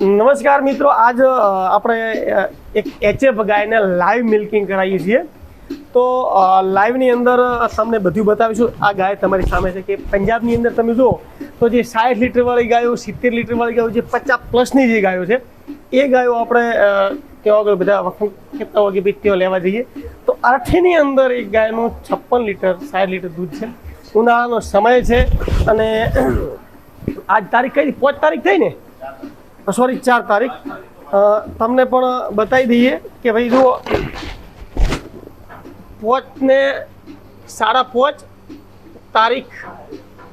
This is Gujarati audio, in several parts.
નમસ્કાર મિત્રો, આજ આપણે એક એચએફ ગાયને લાઈવ મિલ્કિંગ કરાવીએ છીએ. તો લાઈવની અંદર તમને બધું બતાવીશું. આ ગાય તમારી સામે છે કે પંજાબની અંદર તમે જુઓ, તો જે સાઠ લીટરવાળી ગાયો, સિત્તેર લીટરવાળી ગાયો, જે પચાસ પ્લસની જે ગાયો છે, એ ગાયો આપણે ત્યાં આગળ બધા વખત કહેતા હોય કે ભાઈ ત્યાં લેવા જઈએ. તો આઠની અંદર એક ગાયનું છપ્પન લીટર સાઠ લીટર દૂધ છે. ઉનાળાનો સમય છે અને આજ તારીખ કઈ? પાંચ તારીખ થઈ ને? સોરી ચાર તારીખ. તમને પણ બતાવી દઈએ કે ભાઈ જુઓ, પોચને સાડા પોચ, તારીખ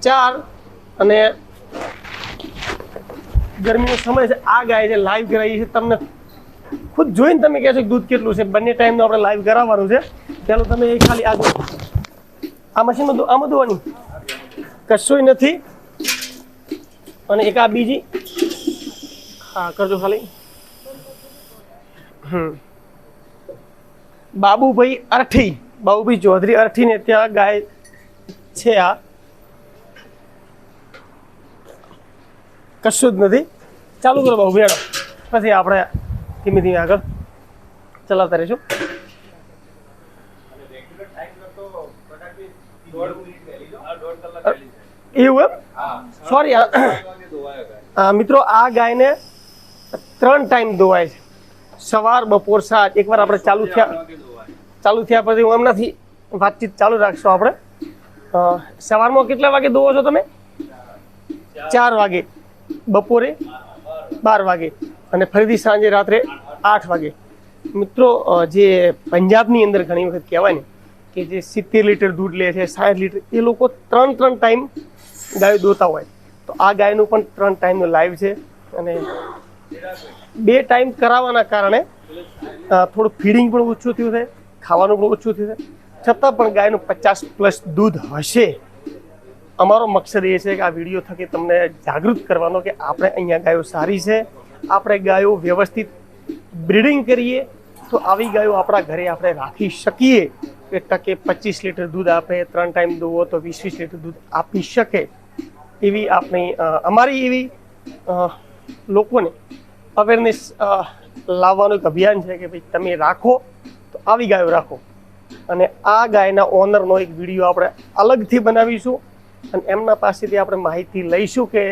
ચાર અને ગરમીનો સમય છે. આ ગાય છે લાઈવ કરાવી છે, તમને ખુદ જોઈને તમે કહેશો કે દૂધ કેટલું છે. બંને ટાઈમનું આપણે લાઈવ કરાવવાનું છે. પહેલો તમે એ ખાલી આ. આ મશીનમાં આમાં ધોવાની કશું નથી. અને એક આ બીજી. હા કરજો ખાલી. હમ. બાબુભાઈ અરઠી. બાબુભાઈ ચૌધરી અરઠી ને ત્યાં ગાય છે આ. કશું જ નથી. ચાલુ કરો બાબુ બેડો. પછી આપણે ધીમે ધીમે આગળ ચલાવતા રહીશું. એવું એમ? સોરી આ મિત્રો આ ગાયને ત્રણ ટાઈમ ધોવાય છે. સવાર, બપોર, સાંજ. એકવાર આપણે ચાલુ થયા ચાલુ થયા પછી હું એમનાથી વાતચીત ચાલુ રાખશું આપણે. સવારમાં કેટલા વાગે ધોવો છો તમે? ચાર વાગે. બપોરે બાર વાગે. અને ફરીથી સાંજે રાત્રે આઠ વાગે. મિત્રો જે પંજાબની અંદર ઘણી વખત કહેવાય ને કે જે સિત્તેર લીટર દૂધ લે છે, સાઠ લીટર, એ લોકો ત્રણ ત્રણ ટાઈમ ગાયો દોતા હોય. તો આ ગાયનું પણ ત્રણ ટાઈમનું લાઈવ છે. અને બે ટાઈમ કરાવવાના કારણે થોડું ફીડિંગ પણ ઓછું થયું છે, ખાવાનું પણ ઓછું થયું છે. છતાં પણ ગાયનું પચાસ પ્લસ દૂધ હશે. અમારો મકસદ એ છે કે આ વીડિયો થકી તમને જાગૃત કરવાનો કે આપણે અહીંયા ગાયો સારી છે, આપણે ગાયો વ્યવસ્થિત બ્રીડિંગ કરીએ, તો આવી ગાયો આપણા ઘરે આપણે રાખી શકીએ. કે ટકે પચીસ લીટર દૂધ આપે, ત્રણ ટાઈમ દોવો તો વીસ વીસ લીટર દૂધ આપી શકે. એવી આપણી અમારી એવી લોકોને અવેરનેસ લાવવાનું એક અભિયાન છે કે ભાઈ તમે રાખો, તો આવી ગાયો રાખો. અને આ ગાયના ઓનરનો એક વીડિયો આપણે અલગથી બનાવીશું અને એમના પાસેથી આપણે માહિતી લઈશું કે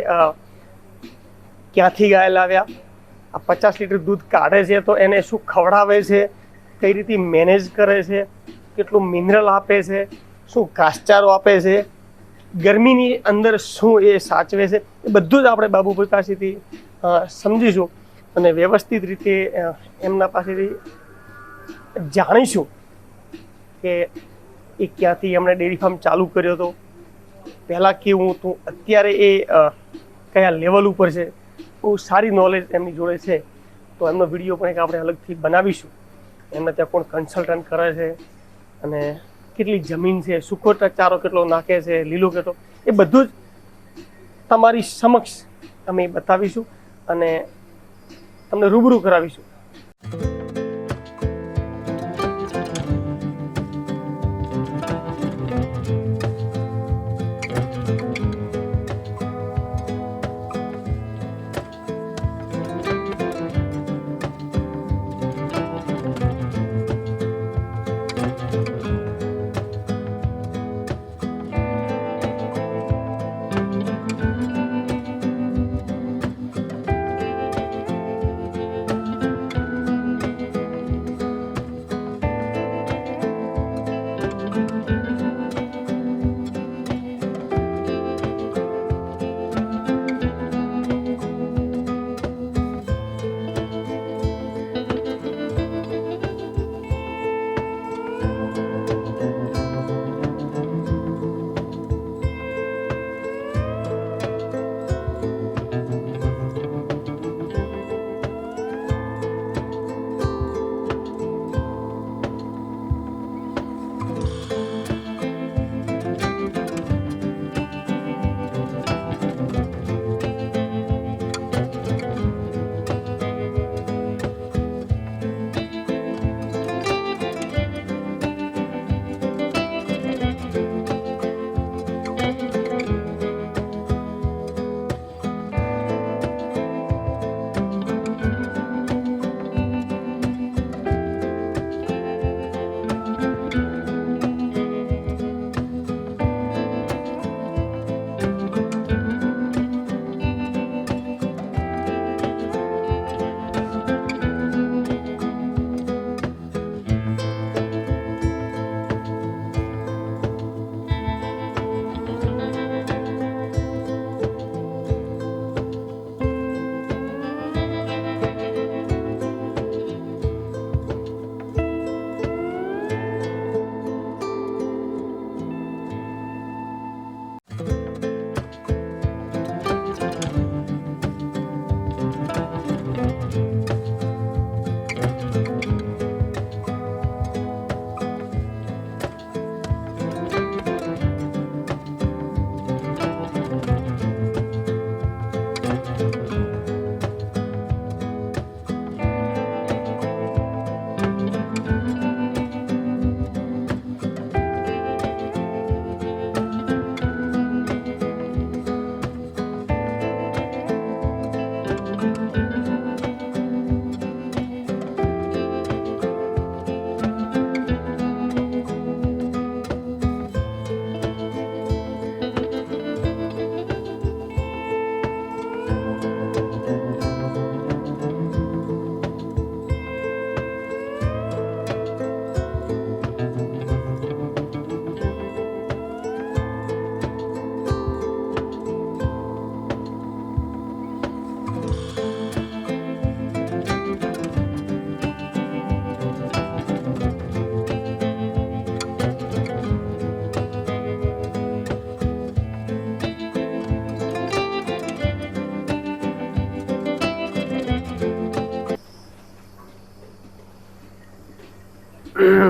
ક્યાંથી ગાય લાવ્યા, આ પચાસ લીટર દૂધ કાઢે છે તો એને શું ખવડાવે છે, કઈ રીતે મેનેજ કરે છે, કેટલું મિનરલ આપે છે, શું ઘાસચારો આપે છે, ગરમીની અંદર શું એ સાચવે છે, એ બધું જ આપણે બાબુભાઈ પાસેથી સમજીશું. અને વ્યવસ્થિત રીતે એમના પાસેથી જાણીશું કે એ ક્યાંથી એમણે ડેરી ફાર્મ ચાલુ કર્યો હતો. પહેલાં કેવું હતું, અત્યારે એ કયા લેવલ ઉપર છે, બહુ સારી નોલેજ એમની જોડે છે. તો એમનો વીડિયો પણ એક આપણે અલગથી બનાવીશું. એમને ત્યાં કોણ કન્સલ્ટન્ટ કરે છે, અને કેટલી જમીન છે સુખોટા ચારો કેટલો નાખે છે, લીલો કેટલો, એ બધું જ તમારી સમક્ષ અમે બતાવીશું. અને તમને રૂબરૂ કરાવીશું.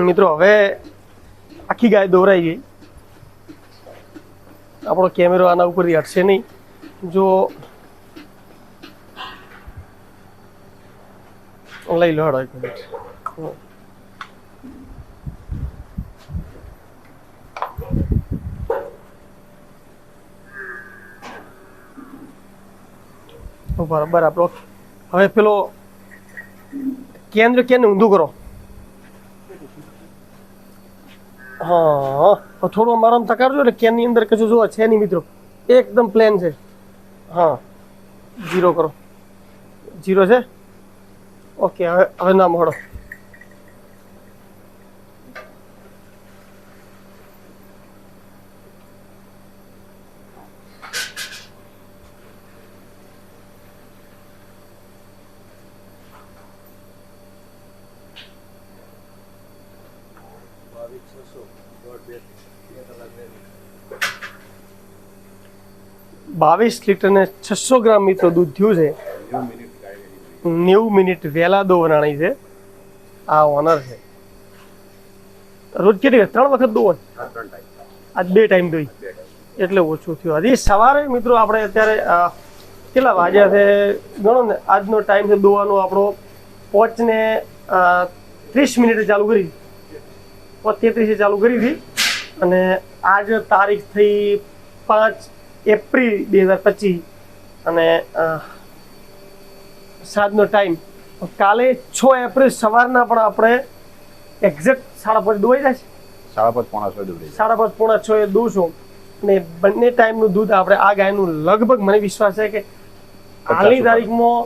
મિત્રો, હવે આખી ગાય દોરાઈ ગઈ. આપણો કેમેરો આના ઉપરથી હટશે નહીં. જો લઈ લો બરાબર. આપણો હવે પેલો કેન્દ્ર કેને ઊંધું કરો? હા. થોડું અમારામાં તકારજો એટલે કેનની અંદર કશું જોવા છે નહીં મિત્રો. એકદમ પ્લેન છે. હા. જીરો કરો. જીરો છે? ઓકે હવે હવે નામ હળો બાવીસ લીટર ને છસો ગ્રામ મિત્રો દૂધ થયું છે. નેવું મિનિટ વહેલા દો વરાણી છે. આ ઓનર છે. રોજ કેટલી ત્રણ વખત દો? આજ બે ટાઈમ દોઈ. એટલે ઓછું થયું. હજી સવારે મિત્રો આપણે અત્યારે કેટલા વાગ્યા છે? ગણો ને, આજનો ટાઈમ છે દોવાનો. આપણો પોચને ત્રીસ મિનિટે ચાલુ કરી. પોચ તેત્રીસે ચાલુ કરી હતી. અને આજ તારીખ થઈ પાંચ એપ્રિલ બે હજાર પચીસ. અને સાંજનો ટાઈમ. કાલે છ એપ્રિલ સવારના પણ આપણે એક્ઝેક્ટ સાડા પાંચ દોવાઈ જાય છે. સાડા પાંચ પોણા છ દોડી સાડા પાંચ પોણા છ એ દોશો અને બંને ટાઈમનું દૂધ આપણે આ ગાયનું લગભગ મને વિશ્વાસ છે કે હાલની તારીખમાં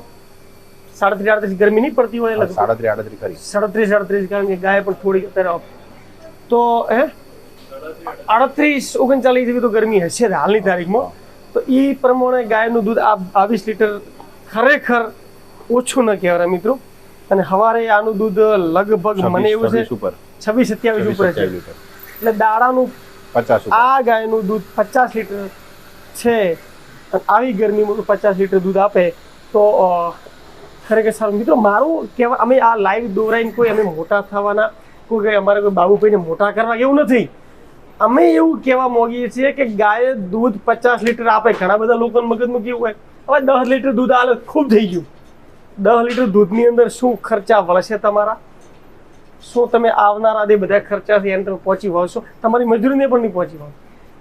સાડત્રીસ આડત્રીસ ગરમી નહીં પડતી હોય સાડત્રીસ આડત્રીસ સાડત્રીસ આડત્રીસ કારણ કે ગાય પણ થોડી અત્યારે. તો હે? અડત્રીસ ઓગણચાલીસ જેવી તો ગરમી હશે હાલની તારીખમાં. તો એ પ્રમાણે ગાયનું દૂધ આ બાવીસ લીટર ખરેખર ઓછું ન કહેવાય મિત્રો. અને સવારે આનું દૂધ લગભગ મને એવું છે છવ્વીસ સત્યાવીસ ઉપર છે. એટલે દાડાનું પચાસ આ ગાયનું દૂધ પચાસ લીટર છે. આવી ગરમીમાં પચાસ લીટર દૂધ આપે. તો ખરેખર સારું. મિત્રો મારું કહેવા અમે આ લાઈવ દોરાઈને કોઈ અમે મોટા થવાના કોઈ કઈ અમારે કોઈ બાબુભાઈને મોટા કરવા એવું નથી. અમે એવું કહેવા માંગીએ છીએ કે ગાય દૂધ પચાસ લીટર આપે. ઘણા બધા લોકોના મગજમાં કેવું હોય, હવે દસ લીટર દૂધ આલે ખૂબ થઈ ગયું. દસ લીટર દૂધની અંદર શું ખર્ચા વળશે તમારા? શું તમે આવનારા દે બધા ખર્ચાથી એમ તમે પહોંચી વળશો? તમારી મજૂરીને પણ નહીં પહોંચી વળો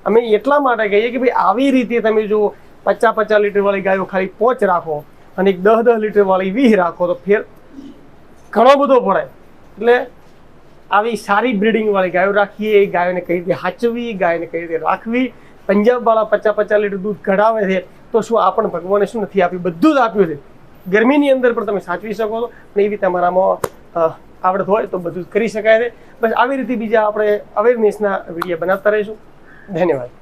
અમે એટલા માટે કહીએ કે ભાઈ, આવી રીતે તમે જો પચાસ પચાસ લીટરવાળી ગાયો ખાલી પોચ રાખો અને એક દસ દસ લીટરવાળી વીહ રાખો તો ફેર ઘણો બધો પડે એટલે આવી સારી બ્રિડિંગવાળી ગાયો રાખીએ. એ ગાયોને કઈ રીતે હાચવી ગાયને કઈ રીતે રાખવી? પંજાબ વાળા પચાસ પચાસ લીટર દૂધ કઢાવે છે, તો શું આપણને ભગવાને શું નથી આપ્યું? બધું જ આપ્યું છે. ગરમીની અંદર પણ તમે સાચવી શકો છો. અને એવી તમારામાં આવડત હોય તો બધું કરી શકાય છે. બસ આવી રીતે બીજા આપણે અવેરનેસના વીડિયો બનાવતા રહીશું. ધન્યવાદ.